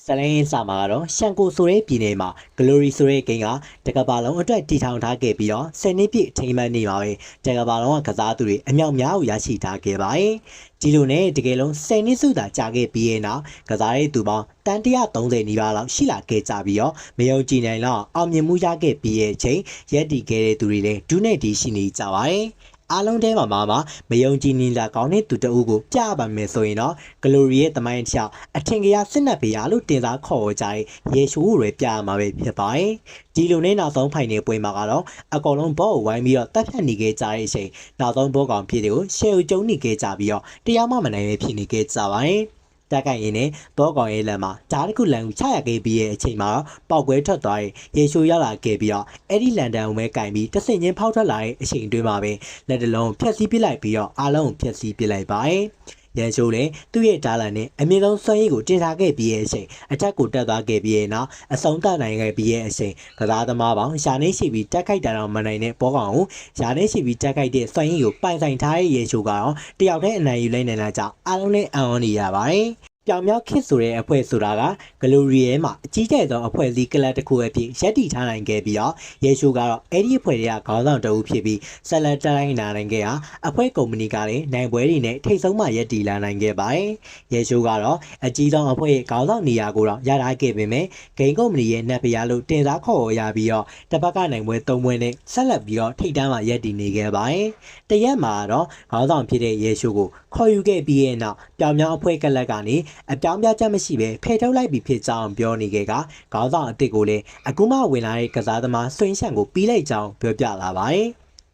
ဇလိုင်းစာမှာကတော့ရှန်ကိုဆိုတဲ့ပြည်နယ်မှာ Glory ဆိုတဲ့ဂိမ်းကတကဘာလုံးအတွက်တည်ထောင်ထားခဲ့ပြီးတော့10နှစ်ပြည့်အထိမ်းအမှတ်နေပါပဲတကဘာလုံးကကစားသူတွေအမြောက်များကိုရရှိထားခဲ့ပါတယ်ဒီလိုနဲ့တကယ်လုံး10နှစ်စုသာကြာခဲ့ပြီးရဲ့နောက်ကစားတဲ့သူပေါင်းတန်130နီးပါးလောက်ရှိလာခဲ့ကြပြီးတော့မယုံကြည်နိုင်လောက်အောင်မြင်မှုရခဲ့ပြီးရဲ့အချိန်ရက်တည်ခဲ့တဲ့သူတွေလည်းဒုနဲ့ဒီရှိနေကြပါတယ် အားလုံးထဲမှာမှာမှာမယုံကြည်နေကြကောင်းတဲ့သူတအုပ်ကိုပြပါမယ်ဆိုရင်တော့ Glory ရဲ့တမိုင်းတစ်လျှောက်အထင်ကရစစ်နက်ဖေးရလို့တင်စားခေါ်ကြတဲ့ရေရှိုးကိုပဲပြရမှာပဲဖြစ်ပါတယ်။ဒီလိုနဲ့နောက်ဆုံးဖိုင်နယ်ပွဲမှာကတော့အကောင်လုံးဘောကိုဝိုင်းပြီးတော့တပ်ဖြတ်နေခဲ့ကြတဲ့အချိန်နောက်ဆုံးဘောကောင်ဖြစ်တွေကိုရှယ်ကိုကျုံနေခဲ့ကြပြီးတော့တရားမှမနိုင်ပဲဖြစ်နေခဲ့ကြပါတယ်။ တက်ကိုင်ရင်နဲ့ဘောကောင်ရဲ့လက်မှာဓာတ်တစ်ခုလန်ကိုချရခဲ့ပြီးရဲ့အချိန်မှာတော့ပောက်ကွဲထွက်သွားတဲ့ရေရှိုးရောက်လာခဲ့ပြီးတော့အဲ့ဒီလန်ဒန်ကိုပဲကင်ပြီးတဆင်ချင်းဖောက်ထွက်လာတဲ့အချိန်တွင်းမှာပဲလက်တလုံးဖြက်စီးပစ်လိုက်ပြီးတော့အားလုံးကိုဖြက်စီးပစ်လိုက်ပါတယ်။ ရန်ရှိုးလည်းသူ့ရဲ့ဒါလန်နဲ့အမြင့်ဆုံးစွမ်းရည်ကိုတင်ထားခဲ့ပြီးရဲ့အချိန်အထက်ကိုတက်သွားခဲ့ပြီးရဲ့နောက်အဆုံးသတ်နိုင်ခဲ့ပြီးရဲ့အချိန်ကစားသမားပေါင်းရှာနေရှိပြီးတက်ခိုက်တာတော့မနိုင်တဲ့ဘောကောင်ကိုရှာနေရှိပြီးတက်ခိုက်တဲ့စွမ်းရည်ကိုပိုင်ဆိုင်ထားတဲ့ရေရှိုးကတော့တယောက်တည်းအနိုင်ယူလိုက်နိုင်တာကြောင့်အားလုံးနဲ့အံ့ဩနေရပါတယ်။ ပြောင်မြောက်ခစ်ဆိုတဲ့အဖွဲ့ဆိုတာကဂလိုရီရဲမှာအကြီးကျယ်ဆုံးအဖွဲ့အစည်းကလပ်တစ်ခုအဖြစ်ရပ်တည်ထားနိုင်ခဲ့ပြီးတော့ယေရှုကတော့အဲ့ဒီအဖွဲ့တွေကခေါင်းဆောင်တအုပ်ဖြစ်ပြီးဆက်လက်တိုင်းနာနိုင်ခဲ့ဟာအဖွဲ့ကုမ္ပဏီကလည်းနိုင်ပွဲတွေနဲ့ထိတ်ဆုံးမှရပ်တည်လာနိုင်ခဲ့ပါတယ်။ယေရှုကတော့အကြီးဆုံးအဖွဲ့ရဲ့ခေါင်းဆောင်နေရာကိုတော့ရထားခဲ့ပေမဲ့ဂိမ်းကုမ္ပဏီရဲ့နက်ဖျားလို့တင်စားခေါ်ရပြီးတော့တစ်ပတ်ကနိုင်ပွဲ၃ပွဲနဲ့ဆက်လက်ပြီးတော့ထိတ်တန်းမှရပ်တည်နေခဲ့ပါတယ်။တရက်မှာတော့ခေါင်းဆောင်ဖြစ်တဲ့ယေရှုကိုခေါ်ယူခဲ့ပြီးရဲ့နောက်ပြောင်မြောက်အဖွဲ့ကလပ်ကနေအပြောင်းပြချက်မရှိပဲဖယ်ထုတ်လိုက်ပြီးဖြစ်ကြောင်းပြောနေခဲ့ကခေါင်းဆောင်အစ်စ်ကိုလည်းအခုမှဝင်လာတဲ့ကစားသမားဆွင်းရှန်ကိုပြီးလိုက်ကြောင်းပြောပြလာပါတယ်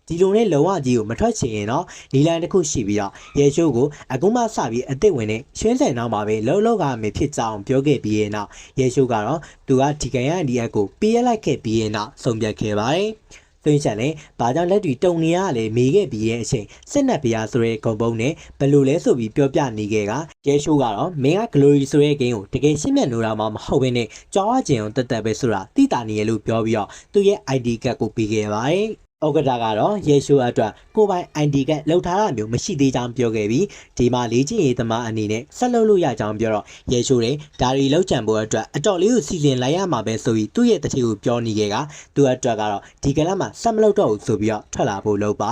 ဒီလိုနဲ့လုံဝကြီးကိုမထွက်ချင်ရင်တော့နီလန်တစ်ခုရှိပြီးတော့ရေရှိုးကိုအခုမှစပြီးအစ်စ်ဝင်နဲ့ရှင်းစင်နောက်မှာပဲလှုပ်လှုပ်ကမယ်ဖြစ်ကြောင်းပြောခဲ့ပြီးရဲ့နောက်ရေရှိုးကတော့သူကဒီကန်ရန်ဒီအက်ကိုပေးရလိုက်ခဲ့ပြီးရဲ့နောက်ဆုံးဖြတ်ခဲ့ပါတယ် သွင်းချန်လည်းဘာကြောင့်လက်တွေတုံနေရလဲမေခဲ့ပြီးရဲ့အချိန်စစ်နက်ပြားဆိုတဲ့ဂုံပုံးနဲ့ဘယ်လိုလဲဆိုပြီးပြောပြနေခဲ့ကရဲရှိုးကတော့မင်းက glory ဆိုတဲ့ဂိမ်းကိုတကယ်ရှင်းမြတ်လို့တော့မှမဟုတ်ဘဲနဲ့ကြောင်းအကျင်အောင်တက်တက်ပဲဆိုတာတိတာနေရလို့ပြောပြီးတော့သူ့ရဲ့ ID ကတ်ကိုပေးခဲ့ပါတယ် ဩဂတာကတော့ယေရှုအတွက်ကိုပိုင် ID ကတ်လောက်ထားတာမျိုးမရှိသေးကြောင်းပြောခဲ့ပြီးဒီမှာလေးချင်းရေးသမားအနေနဲ့ဆက်လုပ်လို့ရကြောင်းပြောတော့ယေရှုလည်းဒါရီလောက်ချံဖို့အတွက်အတော်လေးကိုစီစဉ်လိုက်ရမှာပဲဆိုပြီးသူ့ရဲ့တတိကိုပြောနေခဲ့ကသူ့အတွက်ကတော့ဒီကလပ်မှာဆက်မလုပ်တော့ဘူးဆိုပြီးတော့ထွက်လာဖို့လုပ်ပါ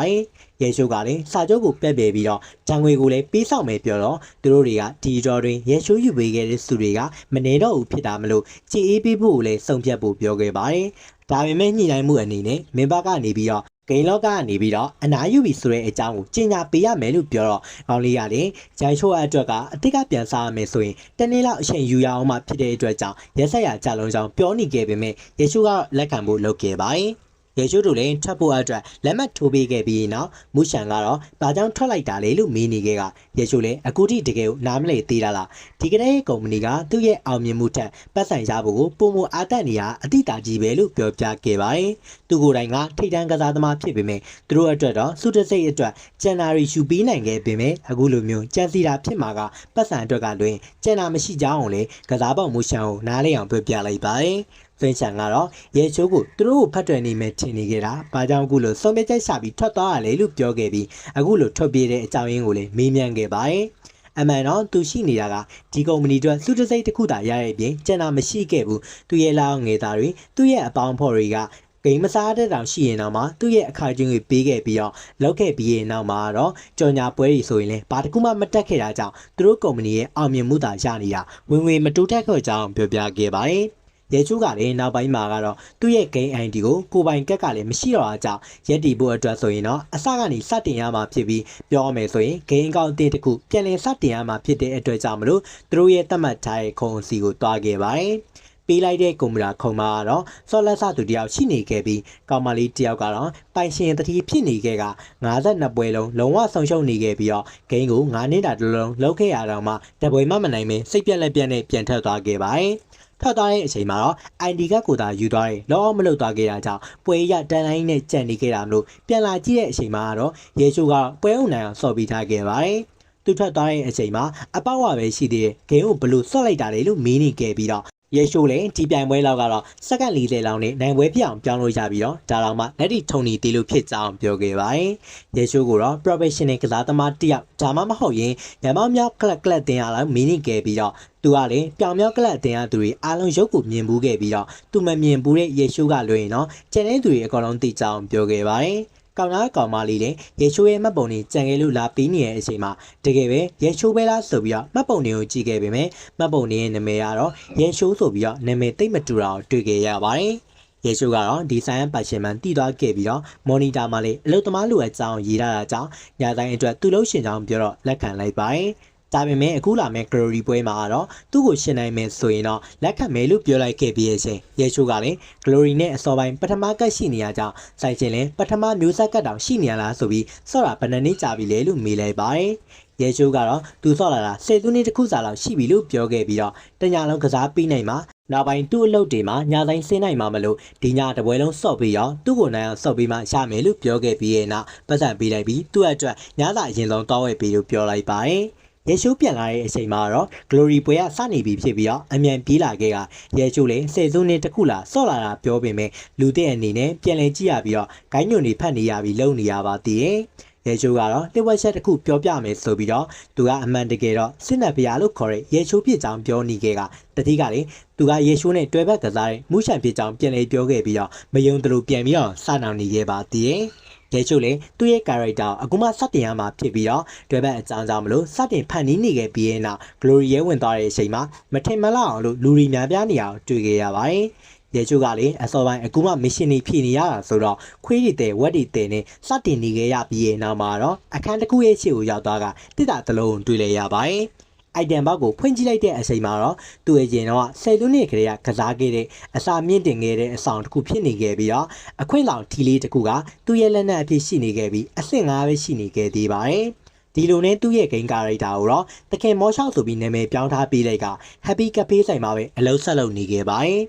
တယ်ယေရှုကလည်းစာချုပ်ကိုပြက်ပြယ်ပြီးတော့ဂျန်ငွေကိုလည်းပေးဆောင်မယ်ပြောတော့သူတို့တွေကဒီတော်တွင်ယေရှုယူပေးခဲ့တဲ့သူတွေကမနေတော့ဘူးဖြစ်တာမလို့ကြည်အေးပေးဖို့ကိုလည်းစုံဖြတ်ဖို့ပြောခဲ့ပါတယ်ဒါပေမဲ့ညှိနှိုင်းမှုအနေနဲ့မင်းဘကနေပြီးတော့ဂိမ်းလော့ကနေပြီးတော့အနာယူပြီဆိုတဲ့အကြောင်းကိုကြီးညာပေးရမယ်လို့ပြောတော့ကောင်းလေးကလည်းဂျန်ရှိုးအတွက်ကအစ်စ်ကပြန်စားရမယ်ဆိုရင်တနေ့လောက်အချိန်ယူရအောင်မှဖြစ်တဲ့အတွက်ကြောင့်ရက်ဆက်ရကြလုံးကြောင့်ပြောနေခဲ့ပေမဲ့ယေရှုကတော့လက်ခံဖို့လုပ်ခဲ့ပါတယ် ယေရှုတို့လည်းထွက်ဖို့အတွက်လက်မှတ်ထိုးပေးခဲ့ပြီးနောက်မူရှန်ကတော့ဘာကြောင့်ထွက်လိုက်တာလဲလို့မေးနေခဲ့ကယေရှုလည်းအခုထိတကယ်ကိုနားမလည်သေးတာလားဒီကနေ့ကုမ္ပဏီကသူ့ရဲ့အောင်မြင်မှုထက်ပတ်စံရဖို့ကိုပုံမအားတက်နေရအတိတာကြီးပဲလို့ပြောပြခဲ့ပါတယ်သူကိုယ်တိုင်ကထိတ်တန်းကစားသမားဖြစ်ပေမဲ့သူတို့အတွက်တော့စုတစိတ်အတွက်ဂျန်နာရီယူပေးနိုင်ခဲ့ပေမဲ့အခုလိုမျိုးကြံစီတာဖြစ်မှာကပတ်စံအတွက်ကလွင်ဂျန်နာမရှိကြအောင်လေကစားပေါမူရှန်ကိုနားလေအောင်ပြောပြလိုက်ပါတယ် ဖင်ချန်ကတော့ရဲချိုးကိုသူတို့ကိုဖတ်တွယ်နေမယ်ထင်နေကြတာ။ဘာကြောင့်အခုလိုစုံပြချက်ရှာပြီးထွက်သွားရလဲလို့ပြောခဲ့ပြီးအခုလိုထွက်ပြေးတဲ့အကြောင်းရင်းကိုလည်းမေးမြန်းခဲ့ပါတယ်။အမှန်တော့သူရှိနေတာကဒီကုမ္ပဏီအတွက်စုတစိတ်တစ်ခုသာရရဲ့ပြင်ကျန်တာမရှိခဲ့ဘူး။သူရဲ့လောက်ငယ်သားတွေသူ့ရဲ့အပေါင်းဖော်တွေကဂိမ်းမစားတဲ့တောင်ရှိရင်တော့မှသူ့ရဲ့အခါကျင်းကိုပေးခဲ့ပြီးတော့လောက်ခဲ့ပြီးရင်နောက်မှာတော့ကြော်ညာပွဲတွေဆိုရင်လည်းဘာတစ်ခုမှမတက်ခဲ့တာကြောင့်သူတို့ကုမ္ပဏီရဲ့အောင်မြင်မှုသာရနေတာဝင်ဝင်မတိုးတက်ခဲ့ကြောင်းပြောပြခဲ့ပါတယ်။ ရဲချိုးကလည်းနောက်ပိုင်းမှာကတော့သူ့ရဲ့ game ID ကိုကိုပိုင်ကက်ကလည်းမရှိတော့တာကြောင့်ရက်တီဖို့အတွက်ဆိုရင်တော့အစကနေစတင်ရမှာဖြစ်ပြီးပြောရမယ်ဆိုရင် game အကောင့်အသစ်တစ်ခုပြန်လည်စတင်ရမှာဖြစ်တဲ့အတွက်ကြောင့်မလို့သူတို့ရဲ့သတ်မှတ်ထားတဲ့ခုံအစီကိုတွားခဲ့ပါတယ်။ပေးလိုက်တဲ့ကွန်ပျူတာခုံမှာကတော့ဆော်လက်ဆသူတယောက်ရှိနေခဲ့ပြီးကောင်မလေးတယောက်ကတော့ပိုင်ရှင်တတိဖြစ်နေခဲ့က52ပွဲလုံးလုံးဝဆုံးရှုံးနေခဲ့ပြီးတော့ဂိမ်းကို9နှစ်တာတစ်လုံးလုံးခဲ့ရတော့မှတပွဲမှမနိုင်မင်းစိတ်ပြက်လက်ပြက်နဲ့ပြန်ထွက်သွားခဲ့ပါတယ်။ ထွက်သွားတဲ့အချိန်မှာတော့ ID ကကိုသာယူသွားတယ်လောအောင်မလုပ်သွားခဲ့တာကြောင့်ပွဲရတန်တိုင်းနဲ့ကြံနေခဲ့တာမလို့ပြန်လာကြည့်တဲ့အချိန်မှာတော့ရေချိုးကပွဲအုံနိုင်အောင်စော်ပြီးထားခဲ့ပါတယ်။သူထွက်သွားတဲ့အချိန်မှာအပေါက်ဝပဲရှိသေးတယ်ဂိမ်းကိုဘလို့ဆော့လိုက်တာလေလို့မင်းနေခဲ့ပြီးတော့ ရေရှိုးလည်းဒီပြိုင်ပွဲလောက်ကတော့စက္ကန့်40လောက်နဲ့နိုင်ပွဲဖြစ်အောင်ပြောင်းလို့ရပြီးတော့ဒါတော့မှလက်ဒီထုံနီတီလို့ဖြစ်ကြောင်းပြောခဲ့ပါတယ်။ရေရှိုးကတော့ professional ကစားသမားတစ်ယောက်ဒါမှမဟုတ်ရင်ညမောင်မြောက်ကလပ်ကလပ်တင်ရလောက်မီနစ်ခဲ့ပြီးတော့သူကလည်းပြောင်မြောက်ကလပ်တင်ရသူတွေအားလုံးရုပ်ကိုမြင်ဘူးခဲ့ပြီးတော့သူမမြင်ဘူးတဲ့ရေရှိုးကလွှဲရင်တော့ကျန်တဲ့သူတွေအကောင်လုံးသိကြောင်းပြောခဲ့ပါတယ်။ ကောင်သားကောင်မလေးလည်းရေချိုးရဲ့မှတ်ပုံတွေကြံခဲ့လို့လာပြီးနေတဲ့အချိန်မှာတကယ်ပဲရေချိုးပဲလားဆိုပြီးတော့မှတ်ပုံတွေကိုကြည့်ခဲ့ပေမဲ့မှတ်ပုံတွေရဲ့နာမည်ကတော့ရေချိုးဆိုပြီးတော့နာမည်သိမ့်မတူတာကိုတွေ့ခဲ့ရပါတယ်။ရေချိုးကတော့ဒီဆိုင်ရန်ပါရှင်မှန်တည်သွားခဲ့ပြီးတော့မော်နီတာမှာလည်းအလုသမားလူအကြောင်းရေးထားတာကြောင့်ညာတိုင်းအတွက်သူ့လို့ရှင်ကြောင်းပြောတော့လက်ခံလိုက်ပါတယ်။ ဒါပေမဲ့အခုလာမဲ့ glory ပွဲမှာကတော့သူ့ကိုရှင်းနိုင်မယ်ဆိုရင်တော့လက်ခံမယ်လို့ပြောလိုက်ခဲ့ပြီးရဲ့ချင်းရေချိုးကလည်း glory နဲ့အစောပိုင်းပထမကတ်ရှိနေရကြောင်းဆိုင်ချင်းလည်းပထမမျိုးဆက်ကတ်တောင်ရှိနေရလားဆိုပြီးစော့တာဘယ်နှစ်နှစ်ကြာပြီလဲလို့မေးလိုက်ပါတယ်။ရေချိုးကတော့သူစော့လာတာ၁၀သူနှစ်တစ်ခုစာလောက်ရှိပြီလို့ပြောခဲ့ပြီးတော့တညာလုံးကစားပြီးနိုင်မှာနောက်ပိုင်းသူ့အလုပ်တွေမှာညာတိုင်းဆင်းနိုင်မှာမလို့ဒီညတပွဲလုံးစော့ပြီးတော့သူ့ကိုနိုင်အောင်စော့ပြီးမှရမယ်လို့ပြောခဲ့ပြီးရဲ့နောက်ပတ်စံပေးလိုက်ပြီးသူ့အတွက်ညစာအရင်ဆုံးတောင်းဝဲပြီးလို့ပြောလိုက်ပါတယ်။ ရေရှိုးပြန်လာတဲ့အချိန်မှာတော့ glory ပွဲကစနေပြီဖြစ်ပြီးတော့အမြန်ပြေးလာခဲ့ကရေရှိုးလည်းစေစုံနဲ့တစ်ခုလာဆော့လာတာပြောပေမဲ့လူတဲ့အနေနဲ့ပြန်လည်ကြည့်ရပြီးတော့ဂိုင်းညွန်တွေဖတ်နေရပြီးလုံနေရပါသေးတယ်။ရေချိုးကတော့လက်ဝက်ချက်တစ်ခုပြောပြမယ်ဆိုပြီးတော့သူကအမှန်တကယ်တော့စစ်နက်ပြာလို့ခေါ်တဲ့ရေချိုးဖြစ်ကြောင်းပြောနေခဲ့ကတတိကလေသူကရေချိုးနဲ့တွဲဘက်ကစားတဲ့မူရှန်ဖြစ်ကြောင်းပြန်လည်ပြောခဲ့ပြီးတော့မယုံတလို့ပြန်ပြီးတော့စနောင်နေခဲ့ပါသေးတယ်။ ရဲချိုလည်းသူ့ရဲ့ character ကိုအခုမှစတင်ရမှာဖြစ်ပြီးတော့တွဲဘက်အကြောင်းကြောင့်မလို့စတင်ဖန်တီးနေခဲ့ပြီးရဲ့နောက် glory ရဲဝင်သွားတဲ့အချိန်မှာမထင်မလောက်အောင်လို့လူရီများပြားနေအောင်တွေ့ခဲ့ရပါတယ်။ရဲချိုကလည်းအစောပိုင်းအခုမှ mission တွေဖြည့်နေရတာဆိုတော့ခွေးတွေတဲ့ဝက်တွေတဲ့နဲ့စတင်နေခဲ့ရပြီးရဲ့နောက်မှာတော့အခန်းတစ်ခုရဲ့ရှေ့ကိုရောက်သွားကတစ်တာတစ်လုံးတွေ့လဲရပါတယ်။ item ဘောက်ကိုဖွင့်ကြည့်လိုက်တဲ့အချိန်မှာတော့သူ့ရဲ့ရင်တော့ဆယ်လူနှစ်ကလေးကကစားခဲ့တဲ့အစာမြင့်တင်ခဲ့တဲ့အဆောင်တစ်ခုဖြစ်နေခဲ့ပြီးတော့အခွင့်လောင်ထီလေးတစ်ခုကသူ့ရဲ့လက်နက်အဖြစ်ရှိနေခဲ့ပြီးအဆင့်၅ပဲရှိနေခဲ့သေးပါတယ်ဒီလိုနဲ့သူ့ရဲ့ game character ကိုတော့တခင်မောရှောက်ဆိုပြီးနာမည်ပြောင်းထားပေးလိုက်က Happy Cafe ဆိုင်မှာပဲအလုံးဆက်လုပ်နေခဲ့ပါတယ်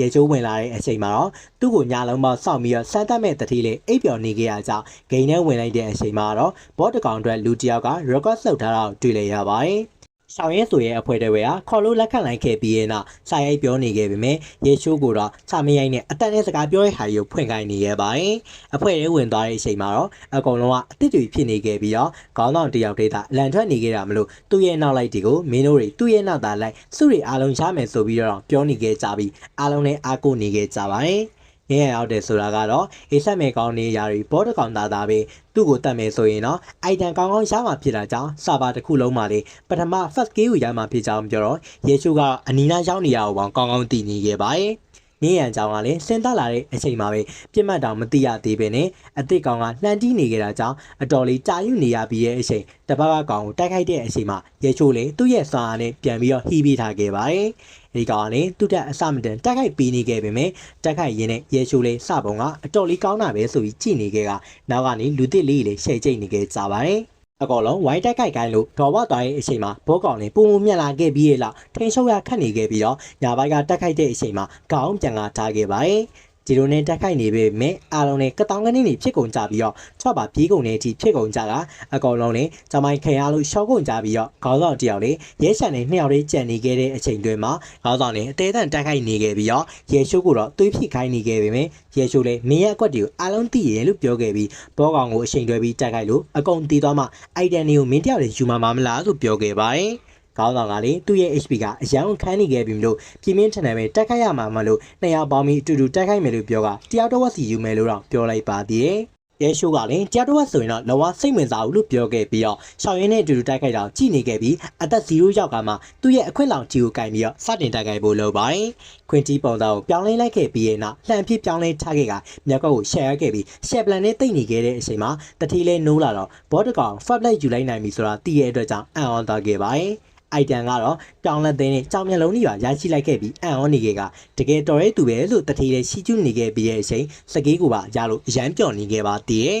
ရေချိုးဝင်လာတဲ့အချိန်မှာတော့သူ့ကိုညာလုံးပေါက်စောင့်ပြီးတော့စမ်းသပ်မဲ့တတိလေးအိပ်ပျော်နေခဲ့ရကြောင်းဂိမ်းထဲဝင်လိုက်တဲ့အချိန်မှာတော့ဘော့တကောင်အတွက်လူတစ်ယောက်က record ဆုပ်ထားတာကိုတွေ့လိုက်ရပါတယ်။ ရှောင်းရဲဆိုရဲ့အဖွဲတွေကခေါ်လို့လက်ခံလိုက်ခဲ့ပြီးရဲ့နောက်စာရိုက်ပြောနေခဲ့ပေမဲ့ရေချိုးကိုတော့စာမရိုက်နဲ့အတန်နဲ့စကားပြောတဲ့ဟာကြီးကိုဖွင့်ခိုင်းနေခဲ့ပါတယ်။အဖွဲတွေဝင်သွားတဲ့အချိန်မှာတော့အကောင်လုံးကအစ်စ်တွေဖြစ်နေခဲ့ပြီးတော့ခေါင်းဆောင်တစ်ယောက်တည်းသာအလံထွက်နေခဲ့တာမလို့သူ့ရဲ့နောက်လိုက်တွေကိုမင်းတို့တွေသူ့ရဲ့နောက်သားလိုက်စုတွေအားလုံးရမယ်ဆိုပြီးတော့ပြောနေခဲ့ကြပြီးအားလုံးနဲ့အားကိုးနေခဲ့ကြပါတယ်။ ရရရောက်တယ်ဆိုတာကတော့အေးဆက်မဲ့ကောင်းနေရာတွေဘောတကောင်သားသားပဲသူ့ကိုတတ်မယ်ဆိုရင်တော့အိုက်တန်ကောင်းကောင်းရမှာဖြစ်တာကြောင့်စာပါတစ်ခုလုံးမှာလေပထမ first key ကိုရမှာဖြစ်ကြောင်းပြောတော့ယေရှုကအနီးနားရောက်နေရအောင်ကောင်းကောင်းသိနေခဲ့ပါတယ်။နေရန်ကြောင်ကလည်းစင်တက်လာတဲ့အချိန်မှာပဲပြစ်မှတ်တောင်မသိရသေးပဲနဲ့အစ်စ်ကောင်ကလှန်တီးနေကြတာကြောင့်အတော်လေးကြာယူနေရပြီးရဲ့အချိန်တပတ်ကကောင်ကိုတိုက်ခိုက်တဲ့အချိန်မှာရေချိုးလေသူ့ရဲ့စွာအားနဲ့ပြန်ပြီးတော့ဟီးပေးထားခဲ့ပါတယ်။ ဒီကောင်ကလည်းသူ့တက်အစမတန်တိုက်ခိုက်ပေးနေခဲ့ပေမဲ့တိုက်ခိုက်ရင်းနဲ့ရေချိုးလေစပုံကအတော်လေးကောင်းတာပဲဆိုပြီးကြည်နေခဲ့ကနောက်ကနေလူတစ်လေးလေးရှယ်ကျိတ်နေခဲ့ကြပါတယ်။အကောလုံးဝိုင်းတက်ခိုက်ကိုင်းလို့ဒေါ်ဝသွားရဲ့အချိန်မှာဘောကောင်လေးပုံပုံမြက်လာခဲ့ပြီးရဲ့လောက်ထင်းရှုပ်ရခတ်နေခဲ့ပြီးတော့ညာဘက်ကတက်ခိုက်တဲ့အချိန်မှာခေါင်းပြန်ကထားခဲ့ပါတယ် ဒီလိုနဲ့တက်ခိုက်နေပေမဲ့အားလုံးနဲ့ကတောင်ကနေနေဖြစ်ကုန်ကြပြီးတော့ချော့ပါပြေးကုန်တဲ့အထိဖြစ်ကုန်ကြတာအကောင်လုံးနဲ့ဂျမိုင်ခင်ရလို့ရှော့ကုန်ကြပြီးတော့ခေါင်းဆောင်တယောက်လေးရဲချန်နဲ့နှစ်ယောက်လေးကြံနေခဲ့တဲ့အချိန်တွင်မှာခေါင်းဆောင်နဲ့အသေးအံတက်ခိုက်နေခဲ့ပြီးတော့ရဲရှိုးကိုတော့သွေးဖြစ်ခိုင်းနေခဲ့ပေမဲ့ရဲရှိုးလေးမင်းရဲ့အကွက်တွေကိုအားလုံးသိရလို့ပြောခဲ့ပြီးဘောကောင်ကိုအချိန်တွဲပြီးတက်ခိုက်လို့အကုန်တီးသွားမှအိုက်တန်တွေကိုမင်းတယောက်လေးယူမှာမလားဆိုပြောခဲ့ပါတယ် ခေါင်းဆောင်ကလေသူ့ရဲ့ HP ကအရန်ခန်းနေခဲ့ပြီမလို့ပြင်းပြင်းထန်ထန်ပဲတက်ခိုက်ရမှာမလို့နှစ်ယောက်ပေါင်းပြီးအတူတူတက်ခိုက်မယ်လို့ပြောကတယောက်တော့ဝစီယူမယ်လို့တော့ပြောလိုက်ပါသေးတယ်။ရဲရှိုးကလည်းတယောက်တော့ဝဆိုရင်တော့လောကစိတ်ဝင်စားဘူးလို့ပြောခဲ့ပြီးတော့ရှောင်းရင်းနဲ့အတူတူတိုက်ခိုက်တော့ကြည်နေခဲ့ပြီးအသက်0ရောက်ကမှသူ့ရဲ့အခွင့်လောင်ကြီးကိုကင်ပြီးတော့စတင်တိုက်ခိုက်ဖို့လုပ်ပါတယ်။ခွင်တီပုံသားကိုပြောင်းလဲလိုက်ခဲ့ပြီးရဲ့နောက်လှန်ဖြစ်ပြောင်းလဲထားခဲ့ကမြောက်ကောက်ကိုရှယ်ရခဲ့ပြီးရှယ်ပလန်နဲ့တိတ်နေခဲ့တဲ့အချိန်မှာတတိလေးနိုးလာတော့ဘော့တကောင်ဖတ်လိုက်ယူလိုက်နိုင်ပြီဆိုတာသိရတဲ့အတွက်ကြောင့်အံ့ဩသွားခဲ့ပါတယ်။ အိုက်တန်ကတော့ပြောင်းလက်သိန်းနဲ့ကြောင်မျက်လုံးကြီးပါရရှိလိုက်ခဲ့ပြီးအံ့ဩနေခဲ့ကတကယ်တော်ရဲသူပဲလို့တထေးလေးရှိကျူးနေခဲ့ပြီးရဲ့အချိန်စကေးကိုပါရလို့အရန်ပျော်နေခဲ့ပါတည်း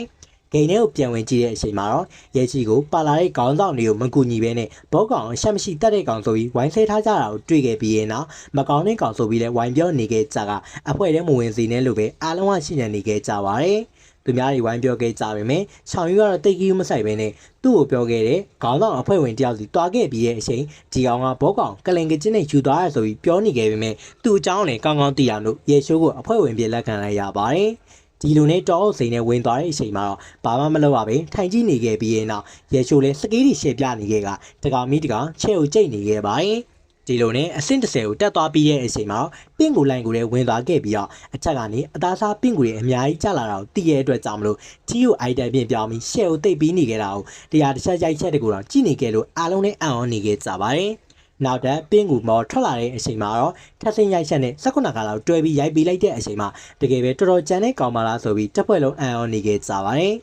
ဂိမ်းထဲကိုပြန်ဝင်ကြည့်တဲ့အချိန်မှာတော့ရဲချီကိုပါလာတဲ့ခေါင်းဆောင်တွေကိုမကူညီဘဲနဲ့ဘောကောင်ရှက်မရှိတတ်တဲ့ကောင်ဆိုပြီးဝိုင်းဆဲထားကြတာကိုတွေ့ခဲ့ပြီးရင်တော့မကောင်းတဲ့ကောင်ဆိုပြီးလဲဝိုင်းပြောနေခဲ့ကြကအဖွဲထဲမဝင်စီနဲ့လို့ပဲအားလုံးကရှင်းနေနေခဲ့ကြပါတယ် သူသူများတွေဝိုင်းပြောခဲ့ကြပေမဲ့ချောင်ယူကတော့တိတ်ကြီးမဆိုင်ပဲနဲ့သူ့ကိုပြောခဲ့တဲ့ခေါင်းဆောင်အဖွဲ့ဝင်တယောက်စီတွားခဲ့ပြီးရဲ့အချိန်ဒီကောင်ကဘောကောင်ကလင်ကချင်းနဲ့ယူသွားရဆိုပြီးပြောနေခဲ့ပေမဲ့သူ့အကြောင်းလည်းကောင်းကောင်းသိအောင်လို့ရေရှိုးကိုအဖွဲ့ဝင်ပြလက်ခံလိုက်ရပါတယ်ဒီလိုနဲ့တောအုပ်စိန်နဲ့ဝင်သွားတဲ့အချိန်မှာတော့ဘာမှမလုပ်ရပဲထိုင်ကြည့်နေခဲ့ပြီးရဲ့နောက်ရေရှိုးလည်းစကေးတီရှေ့ပြနေခဲ့ကတကောင်မီတကောင်ချဲကိုကြိတ်နေခဲ့ပါတယ် ဒီလိုနဲ့အဆင့်30ကိုတက်သွားပြီးတဲ့အချိန်မှာပင့်ကိုလိုင်းကိုလည်းဝင်သွားခဲ့ပြီးတော့အချက်ကနေအသားစားပင့်ကိုတွေအများကြီးကျလာတာကိုသိရတဲ့အတွက်ကြောင့်မလို့တီကိုအိုက်တန်ပြင်ပြောင်းပြီးရှယ်ကိုတိတ်ပြီးနေခဲ့တာကိုတရားတစ်ချက်ရိုက်ချက်တကူတော့ကြည့်နေခဲ့လို့အားလုံးနဲ့အံ့ဩနေခဲ့ကြပါတယ်နောက်တက်ပင်းကူမော်ထွက်လာတဲ့အချိန်မှာတော့ထပ်ဆင်းရိုက်ချက်နဲ့16ခါလောက်တွဲပြီးရိုက်ပြီးလိုက်တဲ့အချိန်မှာတကယ်ပဲတော်တော်ကြမ်းတဲ့ကောင်မလားဆိုပြီးတစ်ဖွဲ့လုံးအံ့ဩနေခဲ့ကြပါတယ်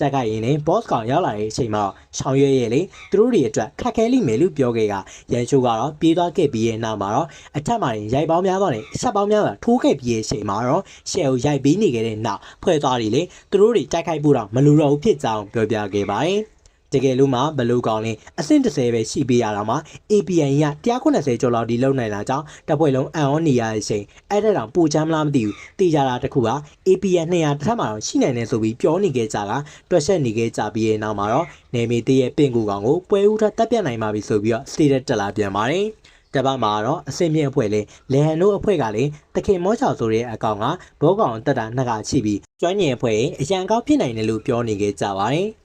တက်ကရင်နဲ့ boss ကောင်ရောက်လာတဲ့အချိန်မှာဆောင်ရွက်ရဲ့လေသူတို့တွေအတွက်ခက်ခဲလိမ့်မယ်လို့ပြောခဲ့ကရန်ချိုးကတော့ပြေးသွားခဲ့ပြီးရဲ့နောက်မှာတော့အထက်မှာရိုက်ပေါင်းများသွားတယ်အချက်ပေါင်းများစွာထိုးခဲ့ပြီးရဲ့အချိန်မှာတော့ရှယ်ကိုရိုက်ပြီးနေခဲ့တဲ့နောက်ဖွဲ့သွားတယ်လေသူတို့တွေတိုက်ခိုက်ဖို့တော့မလိုတော့ဘူးဖြစ်ကြောင်းပြောပြခဲ့ပါတယ် တကယ်လို့မှဘလူးကောင်လင်းအဆင့်30ပဲရှိပေးရတာမှာ APN က190ကျော်လောက်ဒီလုံနိုင်တာကြောင့်တပ်ဖွဲ့လုံးအံ့ဩနေရတဲ့အချိန်အဲ့ဒါတောင်ပူချမ်းမလားမသိဘူးတေချာတာတစ်ခုက APN 200တစ်ထပ်မှာတော့ရှိနိုင်တယ်ဆိုပြီးပြောနေခဲ့ကြတာတွက်ချက်နေခဲ့ကြပြီးရဲ့နောက်မှာတော့နေမီတရဲ့ပင့်ကူကောင်ကိုပွဲဦးထတက်ပြတ်နိုင်ပါပြီဆိုပြီးတော့ status တက်လာပြန်ပါတယ်တပတ်မှာတော့အစင်မြင့်အဖွဲ့လေလေဟန်တို့အဖွဲ့ကလည်းတခင်မောချောင်ဆိုတဲ့အကောင်ကဘောကောင်တက်တာနှစ်ကချိပြီးကျွမ်းကျင်အဖွဲ့ရဲ့အရန်ကောက်ဖြစ်နိုင်တယ်လို့ပြောနေခဲ့ကြပါတယ်